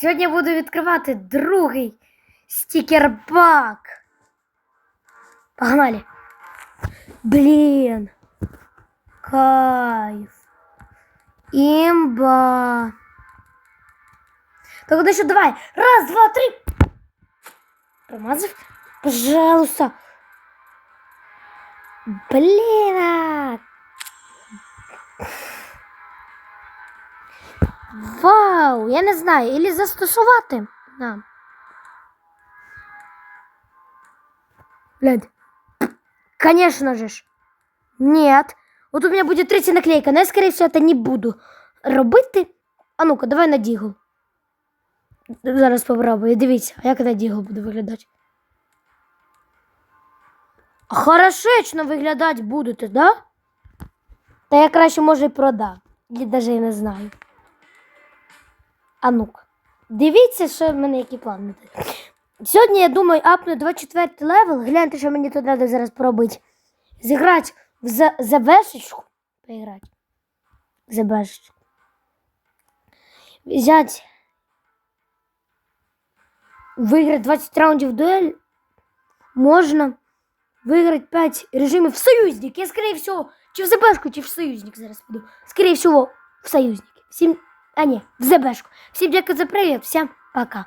Сьогодні я буду відкривати другий стікер-пак. Погнали. Блін. Кайф. Імба. Так, ну що, давай. Раз, два, три. Промазав? Пожалуйста. Блін. Вау, я не знаю, ілі застосувати нам. Блядь. Конечно же ж. Нет. Вот у меня будет третья наклейка, но я, скорее всего, это не буду робити. А ну-ка, давай на дігл. Зараз попробую. Дивіться, а як на дігл буде виглядати. Хорошечно виглядати будете, да? Та я краще може і продам. Я навіть не знаю. А ну-ка. Дивіться, що в мене які плани. Сьогодні, я думаю, апну 24 левел. Гляньте, що мені тут треба зараз поробити. Зіграти в за- забешечку. Поіграти. Забешечку. Взять. Виграти 20 раундів дуель. Можна виграти 5 режимів в союзник. Я, скорее всего, чи в ЗБшку, чи в союзник зараз піду. Скорее всего, в союзник. Всім. А ні, в ЗБшку. Всім дякую за привіт, всім пока.